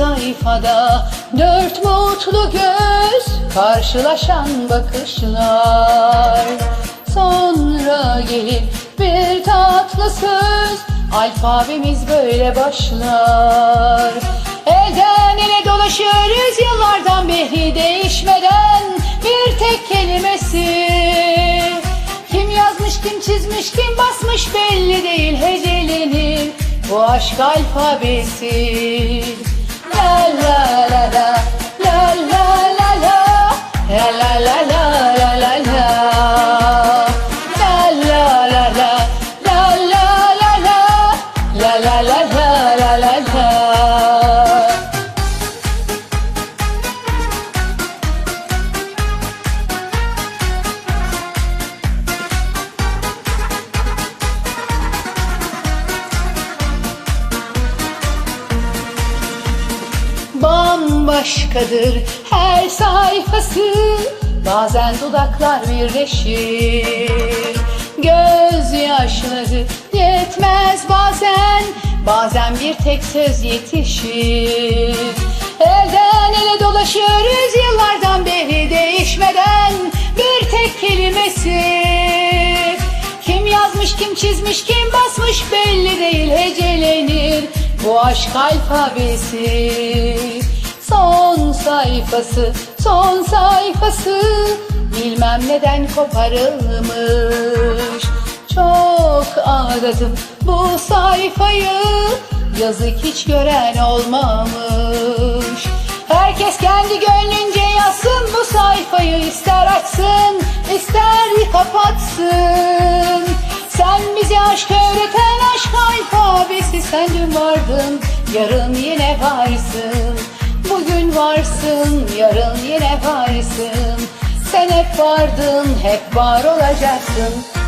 sayfada dört mutlu göz Karşılaşan bakışlar. Sonra gelir bir tatlı söz Alfabemiz böyle başlar. Elden ele dolaşıyoruz yıllardan beri değişmeden Bir tek kelimesi. Kim yazmış, kim çizmiş, kim basmış belli değil hecelenir bu aşk alfabesi. Bambaşkadır her sayfası Bazen dudaklar birleşir Gözyaşları yetmez bazen. Bazen bir tek söz yetişir. Elden ele dolaşıyoruz yıllardan beri değişmeden. Bir tek kelimesi kim yazmış, kim çizmiş, kim basmış belli değil hecelenir. Bu aşk alfabesi. Sayfası, son sayfası bilmem neden koparılmış. Çok aradım bu sayfayı yazık hiç gören olmamış. Herkes kendi gönlünce yazsın bu sayfayı ister açsın ister kapatsın. Sen bize aşk öğreten aşk alfabesi sen dün vardın yarın yine varsın. Bugün varsın yarın yine varsın. Sen hep vardın hep var olacaksın.